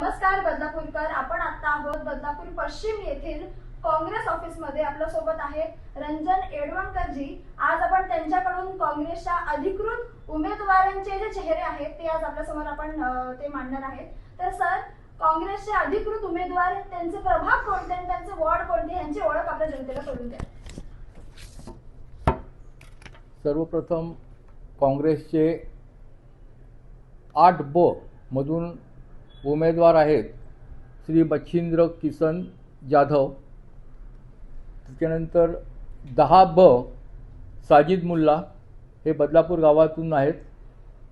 नमस्कार बदलापूरकर. आपण आता आहोत बदलापूर पश्चिम येथील काँग्रेस ऑफिसमध्ये. आपल्यासोबत आहे रंजन एडवणकरजी आज आपण त्यांच्याकडून काँग्रेसच्या अधिकृत उमेदवारांचे जे चेहरे आहेत ते आज आपल्यासमोर आपण ते मांडणार आहेत. तर सर काँग्रेसचे अधिकृत उमेदवार त्यांचे प्रभाग कोणते आणि त्यांचे वॉर्ड कोणते यांची ओळख आपल्या जनतेला करून द्या. सर्वप्रथम काँग्रेसचे आठ ब मधून उमेदवार आहेत श्री बच्छिंद्र किसन जाधव. त्याच्यानंतर दहा ब साजिद मुल्ला हे बदलापूर गावातून आहेत.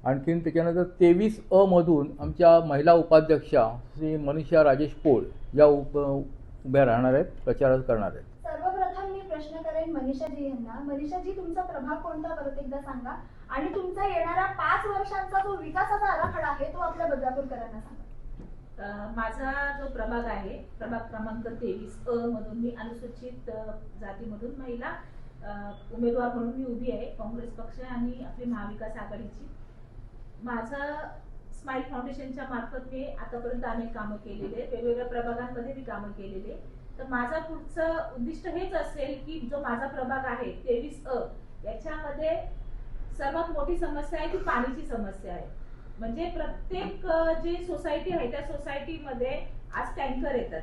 आणखीन त्याच्यानंतर तेवीस अमधून आमच्या महिला उपाध्यक्षा श्री मनीषा राजेश पोळ या उप उभ्या राहणार आहेत प्रचार करणार आहेत. सर्वप्रथम मी प्रश्न करेन मनीषाजी यांना. मनीषाजी तुमचा प्रभाग कोणता परत एकदा सांगा? आणि तुमचा येणारा पाच वर्षांचा जो विकासाचा आराखडा आहे तो आपल्या बदलापूरकरांना सांगा. माझा जो प्रभाग आहे प्रभाग क्रमांक तेवीस अ मधून मी अनुसूचित जातीमधून महिला उमेदवार म्हणून मी उभी आहे काँग्रेस पक्ष आणि आपली महाविकास आघाडीची. माझं स्माईल फाउंडेशनच्या मार्फत मी आतापर्यंत अनेक कामं केलेले वेगवेगळ्या प्रभागांमध्ये मी कामं केलेले तर माझा पुढचं उद्दिष्ट हेच असेल की जो माझा प्रभाग आहे तेवीस अ याच्यामध्ये सर्वात मोठी समस्या आहे ती पाण्याची समस्या आहे. म्हणजे प्रत्येक जी सोसायटी आहे त्या सोसायटीमध्ये आज टँकर येतात.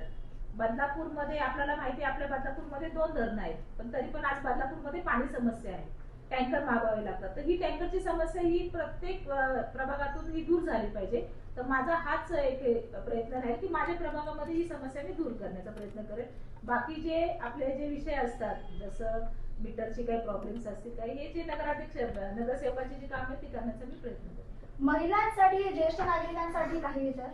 बदलापूरमध्ये आपल्याला माहिती आहे आपल्या बदलापूरमध्ये दोन धरणं आहेत. पण तरी पण आज बदलापूरमध्ये पाणी समस्या आहे. टँकर मागवावे लागतात. तर ही टँकरची समस्या ही प्रत्येक प्रभागातून ही दूर झाली पाहिजे. तर माझा हाच एक प्रयत्न राहील की माझ्या प्रभागामध्ये ही समस्या मी दूर करण्याचा प्रयत्न करेन. बाकी जे आपले जे विषय असतात जसं मीटरचे काही प्रॉब्लेम्स असतील काही हे जे नगराध्यक्ष नगरसेवकाची जी काम आहेत ती करण्याचा मी प्रयत्न करेन. महिलांसाठी ज्येष्ठ नागरिकांसाठी काही विचार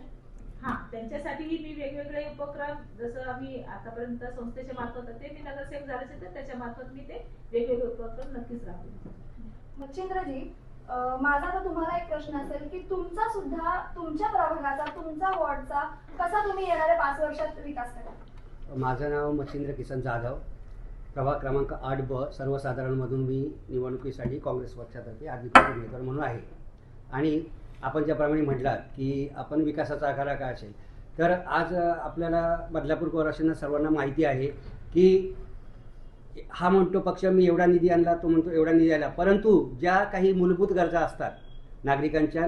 हा त्यांच्यासाठीही मी वेगवेगळे उपक्रम जसं आम्ही आतापर्यंत संस्थेच्या मार्फत ते मी नगरसेवक झाल्याचे तर त्याच्या मार्फत मी ते वेगवेगळे उपक्रम नक्कीच राबवेन. मच्छिंद्रजी माझा तर तुम्हाला एक प्रश्न असेल की तुमचा सुद्धा तुमच्या प्रभागाचा तुमचा वॉर्डचा कसा तुम्ही येणाऱ्या पाच वर्षात विकास करा माझं नाव मच्छिंद्र किसन जाधव. प्रभाग क्रमांक आठ ब सर्वसाधारणमधून मी निवडणुकीसाठी काँग्रेस पक्षातर्फे अधिकृत उमेदवार म्हणून आहे. आणि आपण ज्याप्रमाणे म्हटलात की आपण विकासाचा आखाडा काय असेल? तर आज आपल्याला बदलापूर कोराशींना सर्वांना माहिती आहे की हा म्हणतो पक्ष मी एवढा निधी आणला तो म्हणतो एवढा निधी आला परंतु ज्या काही मूलभूत गरजा असतात नागरिकांच्या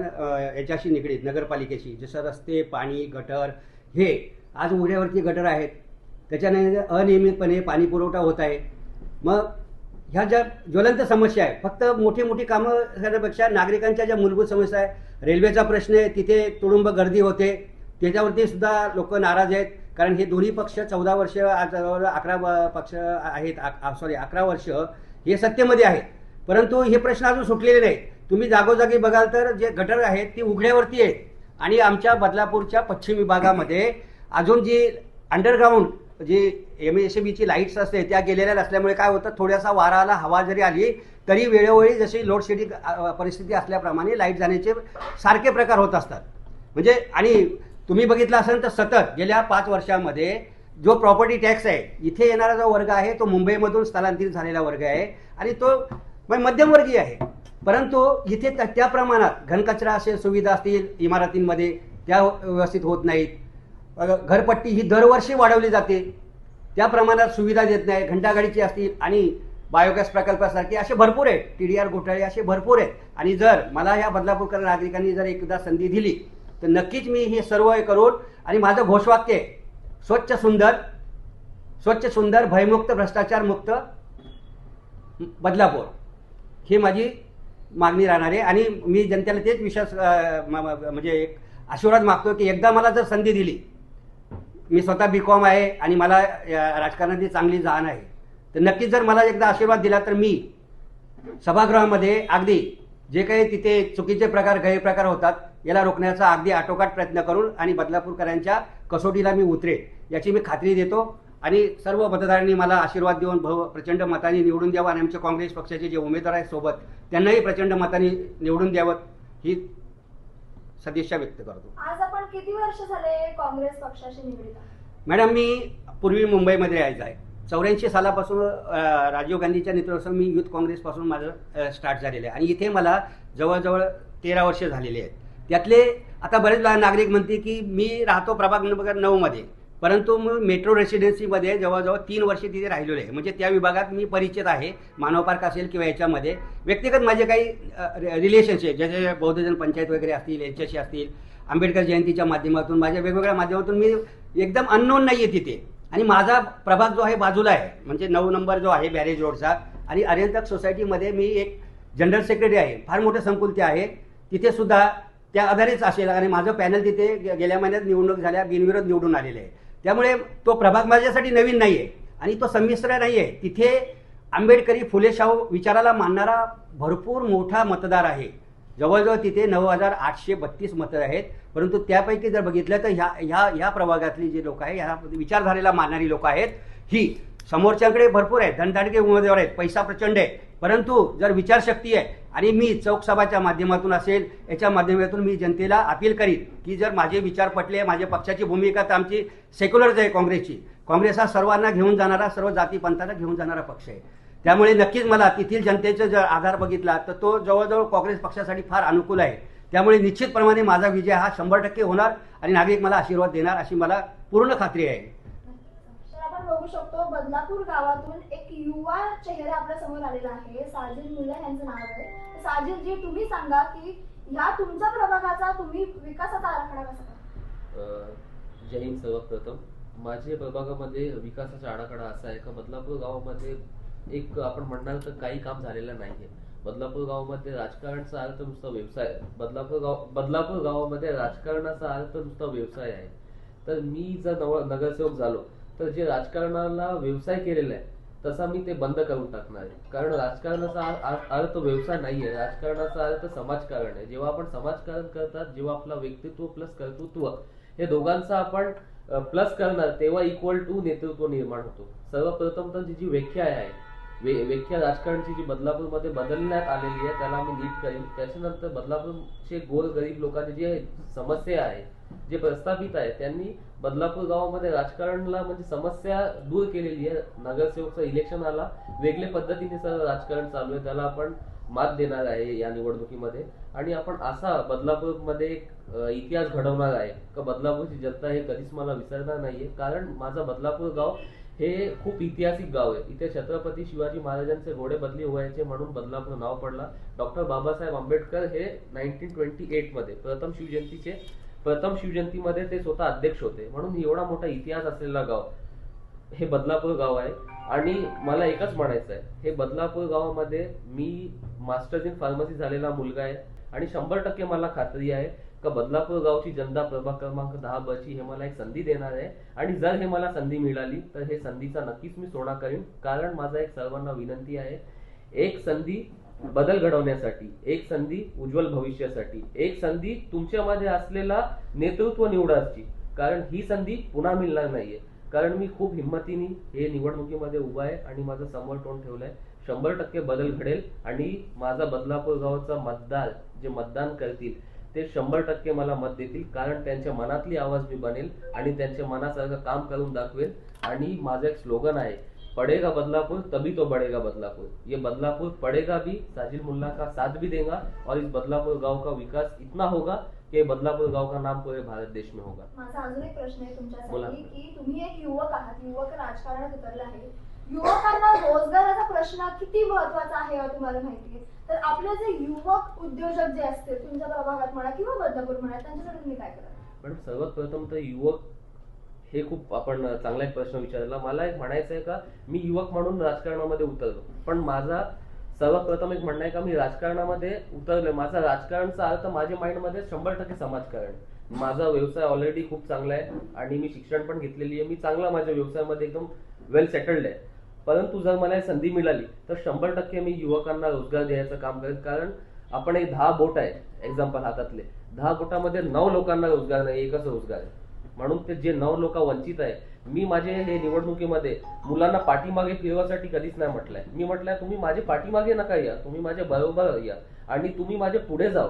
याच्याशी निगडीत नगरपालिकेशी जसं रस्ते पाणी गटर हे आज उघड्यावरती गटर आहेत. त्याच्याने अनियमितपणे पाणी पुरवठा होत आहे. मग ह्या ज्या ज्वलंत समस्या आहे फक्त मोठी मोठी कामं करण्यापेक्षा नागरिकांच्या ज्या मूलभूत समस्या आहे रेल्वेचा प्रश्न आहे तिथे तुडुंब गर्दी होते त्याच्यावरती सुद्धा लोक नाराज आहेत कारण हे दोन्ही पक्ष चौदा वर्ष आज अकरा व- पक्ष आहेत सॉरी अकरा वर्ष हे सत्तेमध्ये आहेत. परंतु हे प्रश्न अजून सुटलेले नाहीत. तुम्ही जागोजागी बघाल तर जे गटर आहेत ती उघड्यावरती आहेत. आणि आमच्या बदलापूरच्या पश्चिम विभागामध्ये अजून जी अंडरग्राऊंड जी एम एस बीची लाईट्स असते त्या गेलेल्या नसल्यामुळे काय होतं थोड्यासा वारा आला हवा जरी आली तरी वेळोवेळी जशी लोडशेडिंग परिस्थिती असल्याप्रमाणे लाइट जाण्याचे सारखे प्रकार होत असतात. म्हणजे आणि तुम्ही बघितलं असेल तर सतत गेल्या पाच वर्षामध्ये जो प्रॉपर्टी टॅक्स आहे इथे येणारा जो वर्ग आहे तो मुंबईमधून स्थलांतरित झालेला वर्ग आहे आणि तो म्हणजे मध्यमवर्गीय आहे. परंतु इथे त्या- त्या प्रमाणात घनकचरा असेल सुविधा असतील इमारतींमध्ये त्या व्यवस्थित होत नाहीत. घरपट्टी ही दरवर्षी वाढवली जाते. त्या प्रमाणात सुविधा देत नाही घंटागाडीची असतील आणि बायोगॅस प्रकल्पासारखे असे भरपूर आहेत. टी डी आर घोटाळे असे भरपूर आहेत. आणि जर मला या बदलापूरकर नागरिकांनी जर एकदा संधी दिली तर नक्कीच मी हे सर्व हे करून आणि माझं घोषवाक्य आहे स्वच्छ सुंदर स्वच्छ सुंदर भयमुक्त भ्रष्टाचार मुक्त बदलापूर. ही माझी मागणी राहणार आहे. आणि मी जनतेला तेच विश्वास म्हणजे एक आशीर्वाद मागतो की एकदा मला जर संधी दिली मी स्वतः बी कॉम आहे आणि मला राजकारणाची चांगली जाण आहे. तर नक्कीच जर मला एकदा आशीर्वाद दिला तर मी सभागृहामध्ये अगदी जे काही तिथे चुकीचे प्रकार गैरप्रकार होतात याला रोखण्याचा अगदी आटोकाट प्रयत्न करून आणि बदलापूरकरांच्या कसोटीला मी उतरेन याची मी खात्री देतो. आणि सर्व मतदारांनी मला आशीर्वाद देऊन भव प्रचंड मताने निवडून द्यावं आणि आमच्या काँग्रेस पक्षाचे जे उमेदवार आहेत सोबत त्यांनाही प्रचंड मताने निवडून द्यावं. ही सदिच्छा व्यक्त करतो. आज आपण किती वर्ष झाले काँग्रेस पक्षाशी निगडीत? मॅडम मी पूर्वी मुंबईमध्ये यायचं आहे. चौऱ्याऐंशी सालापासून राजीव गांधीच्या नेतृत्वाखाली मी युथ काँग्रेसपासून माझं स्टार्ट झालेलं आहे. आणि इथे मला जवळजवळ तेरा वर्ष झालेली आहेत. त्यातले आता बरेच नागरिक म्हणते की मी राहतो प्रभाग नंबर नऊमध्ये. परंतु मग मेट्रो रेसिडेन्सीमध्ये जवळजवळ तीन वर्षे तिथे राहिलेलो आहे. म्हणजे त्या विभागात मी परिचित आहे. मानव पार्क असेल किंवा याच्यामध्ये. व्यक्तिगत माझे काही रिलेशनशिप जसे बौद्धजन पंचायत वगैरे असतील यांच्याशी असतील. आंबेडकर जयंतीच्या माध्यमातून माझ्या वेगवेगळ्या माध्यमातून मी एकदम अननोन नाही आहे तिथे. आणि माझा प्रभाग जो आहे बाजूला आहे. म्हणजे नऊ नंबर जो आहे बॅरेज रोडचा आणि अर्यंतक सोसायटीमध्ये मी एक जनरल सेक्रेटरी आहे. फार मोठं संकुल ते आहे. तिथे सुद्धा त्या आधारेच असेल. आणि माझं पॅनल तिथे गे- गेल्या महिन्यात निवडणूक झाल्या बिनविरोध निवडून आलेलं आहे. त्यामुळे तो प्रभाग माझ्यासाठी नवीन नाही आहे आणि तो संमिश्र नाही आहे तिथे आंबेडकरी फुले शाहू विचाराला मानणारा भरपूर मोठा मतदार आहे. जवळजवळ तिथे नऊ हजार आठशे बत्तीस मतं आहेत. परंतु त्यापैकी जर बघितलं तर ह्या ह्या ह्या प्रभागातली जी लोक आहे ह्या विचारधारेला मानणारी लोक आहेत ही समोरच्याकडे भरपूर आहेत. धनदाडके उमेदवार आहेत पैसा प्रचंड आहे. परंतु जर विचारशक्ती आहे आणि मी चौकसभाच्या माध्यमातून असेल याच्या माध्यमातून मी जनतेला अपील करीन की जर माझे विचार पटले माझ्या पक्षाची भूमिका तर आमची सेक्युलरच आहे काँग्रेसची. काँग्रेस हा सर्वांना घेऊन जाणारा सर्व जाती पंथाला घेऊन जाणारा पक्ष आहे. त्यामुळे नक्कीच मला तेथील जनतेचा जर आधार बघितला तर तो जवळजवळ काँग्रेस पक्षासाठी फार अनुकूल आहे. त्यामुळे निश्चितप्रमाणे माझा विजय हा शंभर टक्के होणार आणि नागरिक मला आशीर्वाद देणार अशी मला पूर्ण खात्री आहे. बघू शकतो बदलापूर गावातून एक युवा चेहरा आपल्यासमोर आलेला आहे साजिद मुल्ला यांचं नाव आहे. साजिद जी तुम्ही सांगा की ह्या तुमच्या प्रभागाचा तुम्ही विकासाचा आराखडा कसा जय हिंद सर्वप्रथम. माझे प्रभागामध्ये विकासाचा आराखडा असा आहे का बदलापूर गावामध्ये एक आपण म्हणणार तर काही काम झालेलं नाहीये. बदलापूर गावामध्ये राजकारणाचा अर्थ नुसता व्यवसाय बदलापूर गाव बदलापूर गावामध्ये राजकारणाचा अर्थ नुसता व्यवसाय आहे. तर मी जर नगरसेवक झालो तर जे राजकारणाला व्यवसाय केलेला आहे तसा मी ते बंद करून टाकणार आहे. कारण राजकारणाचा अर्थ व्यवसाय नाही आहे राजकारणाचा अर्थ समाजकारण आहे. जेव्हा आपण समाजकारण करतात जेव्हा आपला व्यक्तित्व प्लस कर्तृत्व हे दोघांचा आपण प्लस करणार तेव्हा इक्वल टू नेतृत्व निर्माण होतो. सर्वप्रथम तर जी जी व्याख्या आहे वे- व्याख्या राजकारणची जी बदलापूरमध्ये बदलण्यात आलेली आहे त्याला मी नीट करेन. त्याच्यानंतर बदलापूरचे गोर गरीब लोकांचे जे समस्या आहे जे प्रस्थापित आहे त्यांनी बदलापूर गावामध्ये राजकारणला म्हणजे समस्या दूर केलेली आहे. नगरसेवकचं इलेक्शन आला. वेगळे पद्धतीने सर्व राजकारण चालू आहे. त्याला आपण मात देणार आहे या निवडणुकीमध्ये. आणि आपण असा बदलापूरमध्ये एक इतिहास घडवणार आहे. का बदलापूरची जनता हे कधीच मला विसरणार नाहीये. कारण माझा बदलापूर गाव हे खूप ऐतिहासिक गाव आहे. इथे छत्रपती शिवाजी महाराजांचे घोडे बदली व्हायचे म्हणून बदलापूर नाव पडला. डॉक्टर बाबासाहेब आंबेडकर हे नाईन्टीन ट्वेंटी एटमध्ये प्रथम शिवजयंतीचे प्रथम शिवजयंतीमध्ये ते स्वतः अध्यक्ष होते. म्हणून एवढा मोठा इतिहास असलेला गाव हे बदलापूर गाव आहे. आणि मला एकच म्हणायचं आहे हे बदलापूर गावामध्ये मी मास्टर्स इन फार्मसी झालेला मुलगा आहे आणि शंभर टक्के मला खात्री आहे का बदलापूर गावची जनता प्रभाग क्रमांक दहा बची हे मला एक संधी देणार आहे. आणि जर हे मला संधी मिळाली तर हे संधीचा नक्कीच मी सोडा करीन. कारण माझा एक सर्वांना विनंती आहे एक संधी बदल घडवण्यासाठी एक संधी उज्ज्वल भविष्यासाठी एक संधी तुमच्यामध्ये असलेला नेतृत्व निवडाची कारण ही संधी पुन्हा मिळणार नाहीये. कारण मी खूप हिंमतीने हे निवडणुकीमध्ये उभा आहे आणि माझं समोर तोंड ठेवलंय. शंभर टक्के बदल घडेल आणि माझा बदलापूर गावचा मतदार जे मतदान करतील ते शंभर टक्के मला मत देतील. कारण त्यांच्या मनातली आवाज मी बनेल आणि त्यांच्या मनासारखं काम करून दाखवेल. आणि माझं एक स्लोगन आहे पड़ेगा बदलापुर तभी तो बढ़ेगा बदलापुर। ये बदलापुर पड़ेगा भी साजिद मुल्ला का साथ भी देगा और इस बदलापुर गांव का विकास इतना होगा कि बदलापुर गांव का नाम पूरे भारत देश में होगा। माझा अजून एक प्रश्न आहे. तुमच्यासाठी की तुम्ही एक युवक आहात युवक राजकारणात उतरले आहे. युवकांना रोजगाराचा प्रश्न किती महत्त्वाचा आहे तुम्हाला माहिती आहे. तर आपले जे युवक उद्योजक जे असतील तुमच्या प्रभागात म्हणा किंवा बदलापूर म्हणा त्यांच्यासाठी तुम्ही काय करा पण सर्वात प्रथम तर युवक हे खूप आपण चांगला एक प्रश्न विचारला. मला एक म्हणायचं आहे का मी युवक म्हणून राजकारणामध्ये उतरलो. पण माझा सर्वात प्रथम एक म्हणणं आहे का मी राजकारणामध्ये उतरलोय. माझा राजकारणचा अर्थ माझ्या माइंडमध्ये शंभर टक्के समाजकारण. माझा व्यवसाय ऑलरेडी खूप चांगला आहे आणि मी शिक्षण पण घेतलेली आहे. मी चांगला माझ्या व्यवसायामध्ये एकदम वेल सेटल्ड आहे. परंतु जर मला संधी मिळाली तर शंभर टक्के मी युवकांना रोजगार द्यायचं काम करेन. कारण आपण एक दहा बोट आहे एक्झाम्पल हातातले. दहा बोटामध्ये नऊ लोकांना रोजगार नाही एकच रोजगार आहे. म्हणून ते जे नऊ लोक वंचित आहे मी माझे हे निवडणुकीमध्ये मुलांना पाठीमागे फिरवासाठी कधीच नाही म्हटलंय. मी म्हटलंय तुम्ही माझे पाठीमागे नका या तुम्ही माझ्या बरोबर या आणि तुम्ही माझे पुढे जाव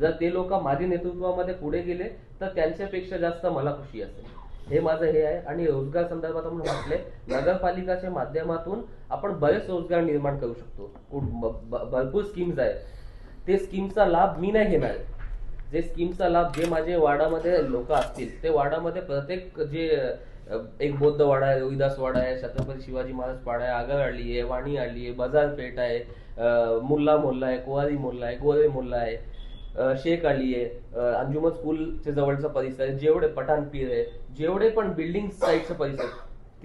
जर ते लोक माझ्या नेतृत्वामध्ये पुढे गेले तर त्यांच्यापेक्षा जास्त मला खुशी असेल. हे माझं हे आहे आणि रोजगार संदर्भात आपण म्हटले नगरपालिकाच्या माध्यमातून आपण बरेच रोजगार निर्माण करू शकतो. भरपूर स्कीम्स आहेत. ते स्कीमचा लाभ मी नाही घेणार. जे स्कीमचा लाभ जे माझे वाडामध्ये लोक असतील ते वाडामध्ये प्रत्येक जे एक बौद्ध वाडा आहे रोहिदास वाडा आहे छत्रपती शिवाजी महाराज पाडा आहे आगळ आहे वाणी आली आहे बाजारपेठ आहे मुल्ला मोल्ला आहे कुवारी मोल्ला आहे गोरे मोल्ला आहे शेख आली आहे अ, अंजुमन स्कूलच्या जवळचा परिसर आहे जेवढे पठाणपीर आहे जेवढे पण बिल्डिंग साईडचा परिसर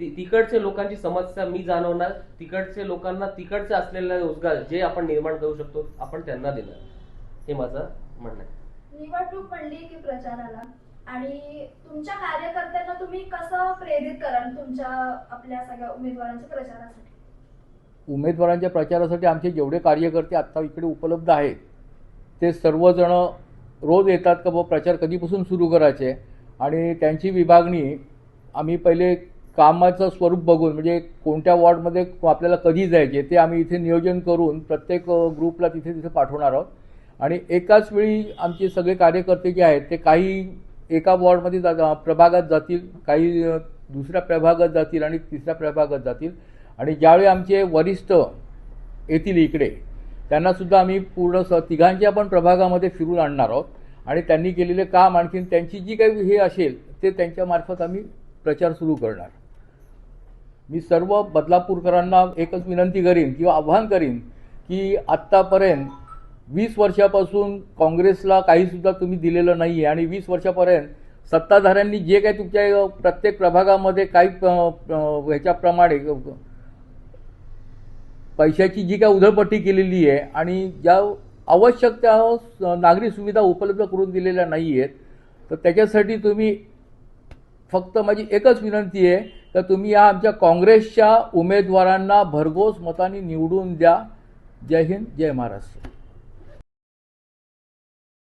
ती- तिकडच्या लोकांची समस्या मी जाणवणार तिकडच्या लोकांना तिकडचे असलेला रोजगार जे आपण निर्माण करू शकतो आपण त्यांना देणार. हे माझं म्हणणं आहे. निवडणूक म्हणली की प्रचाराला. आणि तुमच्या कार्यकर्त्यांना तुम्ही कसं प्रेरित कराल तुमच्या आपल्या सगळ्या उमेदवारांच्या प्रचारासाठी? उमेदवारांच्या प्रचारासाठी आमचे जेवढे कार्यकर्ते आत्ता इकडे उपलब्ध आहेत ते सर्वजण रोज येतात का बुवा प्रचार कधीपासून सुरू करायचे? आणि त्यांची विभागणी आम्ही पहिले कामाचं स्वरूप बघून म्हणजे कोणत्या वॉर्डमध्ये आपल्याला कधी जायचे ते आम्ही इथे नियोजन करून प्रत्येक ग्रुपला तिथे तिथे पाठवणार आहोत. आणि एकाच वेळी आमचे सगळे कार्यकर्ते जे आहेत ते काही एका वॉर्डमध्ये जा प्रभागात जातील काही दुसऱ्या प्रभागात जातील आणि तिसऱ्या प्रभागात जातील. आणि ज्यावेळी आमचे वरिष्ठ येतील इकडे त्यांनासुद्धा आम्ही पूर्ण स तिघांच्या पण प्रभागामध्ये फिरून आणणार आहोत. आणि त्यांनी केलेले काम आणखीन त्यांची जी काही हे असेल ते त्यांच्यामार्फत आम्ही प्रचार सुरू करणार. मी सर्व बदलापूरकरांना एकच विनंती करीन किंवा आव्हान करीन की आत्तापर्यंत वीस वर्षापासून काँग्रेसला काहीसुद्धा तुम्ही दिलेलं नाही आहे आणि वीस वर्षापर्यंत सत्ताधाऱ्यांनी जे काही तुमच्या प्रत्येक प्रभागामध्ये काही ह्याच्याप्रमाणे पैशाची जी काय उधळपट्टी केलेली आहे आणि ज्या आवश्यक त्या नागरी सुविधा उपलब्ध करून दिलेल्या नाही आहेत तर त्याच्यासाठी तुम्ही फक्त माझी एकच विनंती आहे तर तुम्ही या आमच्या काँग्रेसच्या उमेदवारांना भरघोस मताने निवडून द्या. जय हिंद जय महाराष्ट्र.